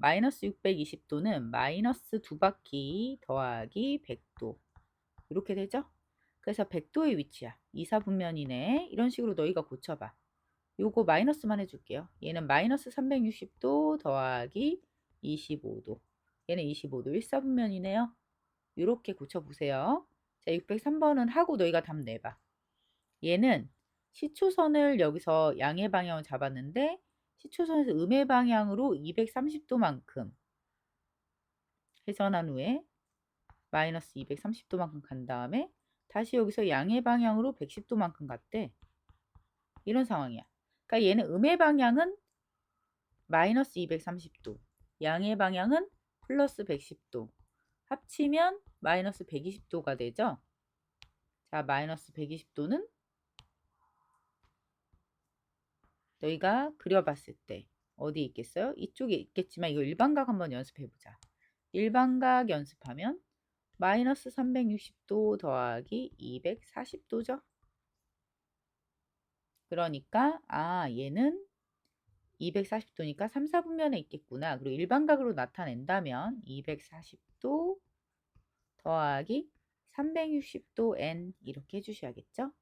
마이너스 620도는 마이너스 두 바퀴 더하기 100도. 이렇게 되죠? 그래서 100도의 위치야. 이사분면이네. 이런 식으로 너희가 고쳐봐. 요거 마이너스만 해줄게요. 얘는 마이너스 360도 더하기 25도. 얘는 25도. 일사분면이네요. 이렇게 고쳐보세요. 자, 603번은 하고 너희가 답 내봐. 얘는 시초선을 여기서 양의 방향을 잡았는데 시초선에서 음의 방향으로 230도만큼 회전한 후에 마이너스 230도만큼 간 다음에 다시 여기서 양의 방향으로 110도만큼 갔대. 이런 상황이야. 그러니까 얘는 음의 방향은 마이너스 230도, 양의 방향은 플러스 110도. 합치면 마이너스 120도가 되죠. 자, 마이너스 120도는 너희가 그려봤을 때 어디 있겠어요? 이쪽에 있겠지만 이거 일반각 한번 연습해보자. 일반각 연습하면 마이너스 360도 더하기 240도죠. 그러니까 아 얘는 240도니까 3, 4분면에 있겠구나. 그리고 일반각으로 나타낸다면 240도 더하기 360도 n 이렇게 해주셔야겠죠.